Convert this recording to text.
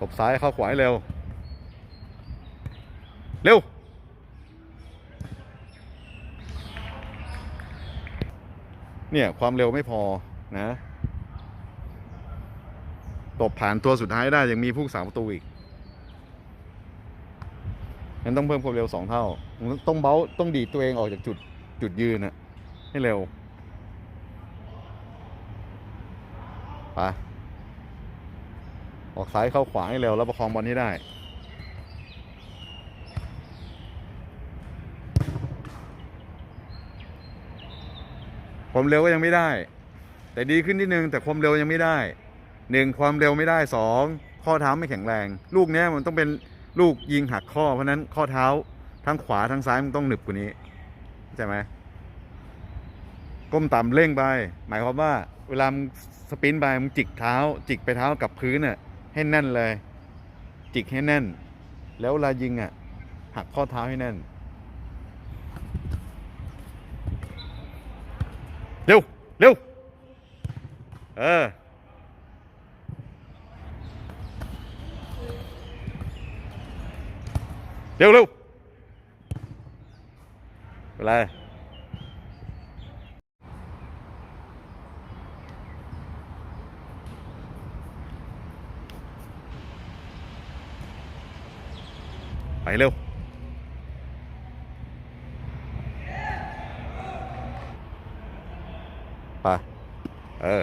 ตบซ้ายเข้าขวาให้เร็ว เร็ว เนี่ย ความเร็วไม่พอนะ ตบผ่านตัวสุดท้ายได้ ยังมีผู้สามประตูอีกงั้นต้องเพิ่มความเร็วสองเท่า ต้องเบ้าต้องดีตัวเองออกจากจุดจุดยืนนะให้เร็ว ไป ออกซ้ายเข้าขวาให้เร็วแล้วประคองบอลให้ได้ความเร็วก็ยังไม่ได้ แต่ดีขึ้นนิดนึงแต่ความเร็วยังไม่ได้หนึ่งความเร็วไม่ได้สองข้อเท้าไม่แข็งแรง ลูกเนี้ยมันต้องเป็นลูกยิงหักข้อ เพราะนั้นข้อเท้าทั้งขวาทั้งซ้ายมันต้องหนึบกว่านี้เข้าใจไหมก้มต่ำเร่งไป หมายความว่า เวลามึงสปินไปมึงจิกเท้า จิกไปเท้ากับพื้นน่ะ ให้แน่นเลย จิกให้แน่น แล้วเวลายิงอะ หักข้อเท้าให้แน่น เร็ว เร็ว เออ เร็วเร็วเป็นไร เร็ว ไป เออ